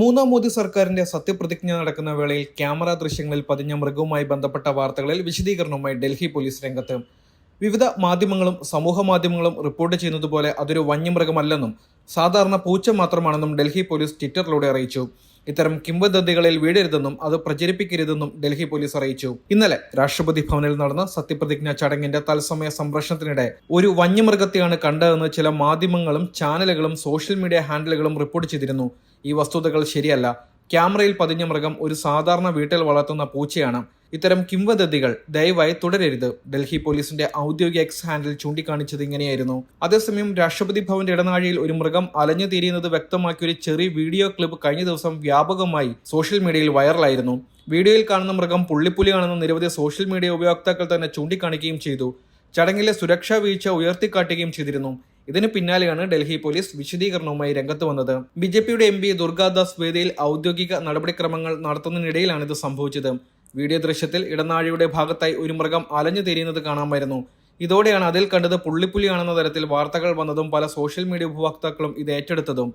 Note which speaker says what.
Speaker 1: മൂന്നാം മോദി സർക്കാരിന്റെ സത്യപ്രതിജ്ഞ നടക്കുന്ന വേളയിൽ ക്യാമറ ദൃശ്യങ്ങളിൽ പതിഞ്ഞ മൃഗവുമായി ബന്ധപ്പെട്ട വാർത്തകളിൽ വിശദീകരണവുമായി ഡൽഹി പോലീസ് രംഗത്ത്. വിവിധ മാധ്യമങ്ങളും സമൂഹ മാധ്യമങ്ങളും റിപ്പോർട്ട് ചെയ്യുന്നതുപോലെ അതൊരു വന്യമൃഗമല്ലെന്നും സാധാരണ പൂച്ച മാത്രമാണെന്നും ഡൽഹി പോലീസ് ട്വിറ്ററിലൂടെ അറിയിച്ചു. ഇത്തരം കിംവദന്തികളിൽ വീഴരുതെന്നും അത് പ്രചരിപ്പിക്കരുതെന്നും ഡൽഹി പോലീസ് അറിയിച്ചു. ഇന്നലെ രാഷ്ട്രപതി ഭവനിൽ നടന്ന സത്യപ്രതിജ്ഞാ ചടങ്ങിന്റെ തത്സമയ സംപ്രേഷണത്തിനിടെ ഒരു വന്യമൃഗത്തെയാണ് കണ്ടതെന്ന് ചില മാധ്യമങ്ങളും ചാനലുകളും സോഷ്യൽ മീഡിയ ഹാൻഡിലുകളും റിപ്പോർട്ട് ചെയ്തിരുന്നു. ഈ വസ്തുതകൾ ശരിയല്ല. ക്യാമറയിൽ പതിഞ്ഞ മൃഗം ഒരു സാധാരണ വീട്ടിൽ വളർത്തുന്ന പൂച്ചയാണ്. ഇത്തരം കിംവദന്തികൾ ദയവായി തുടരരുത്. ഡൽഹി പോലീസിന്റെ ഔദ്യോഗിക എക്സ് ഹാൻഡിൽ ചൂണ്ടിക്കാണിച്ചത് ഇങ്ങനെയായിരുന്നു. അതേസമയം രാഷ്ട്രപതി ഭവന്റെ ഇടനാഴിയിൽ ഒരു മൃഗം അലഞ്ഞു തിരിയുന്നത് വ്യക്തമാക്കിയ ഒരു ചെറിയ വീഡിയോ ക്ലിപ്പ് കഴിഞ്ഞ ദിവസം വ്യാപകമായി സോഷ്യൽ മീഡിയയിൽ വൈറലായിരുന്നു. വീഡിയോയിൽ കാണുന്ന മൃഗം പുള്ളിപ്പുലിയാണെന്ന് നിരവധി സോഷ്യൽ മീഡിയ ഉപയോക്താക്കൾ തന്നെ ചൂണ്ടിക്കാണിക്കുകയും ചെയ്തു. ചടങ്ങിലെ സുരക്ഷാ വീഴ്ച ഉയർത്തിക്കാട്ടുകയും ചെയ്തിരുന്നു. ഇതിന് പിന്നാലെയാണ് ഡൽഹി പോലീസ് വിശദീകരണവുമായി രംഗത്ത് വന്നത്. ബി ജെ പിയുടെ എം പി ദുർഗാദാസ് വേദിയിൽ ഔദ്യോഗിക നടപടിക്രമങ്ങൾ നടത്തുന്നതിനിടയിലാണ് ഇത് സംഭവിച്ചത്. വീഡിയോ ദൃശ്യത്തിൽ ഇടനാഴിയുടെ ഭാഗത്തായി ഒരു മൃഗം അലഞ്ഞു തിരിയുന്നത് കാണാമായിരുന്നു. ഇതോടെയാണ് അതിൽ കണ്ടത് പുള്ളിപ്പുലിയാണെന്ന തരത്തിൽ വാർത്തകൾ വന്നതും പല സോഷ്യൽ മീഡിയ ഉപഭോക്താക്കളും ഇത് ഏറ്റെടുത്തതും.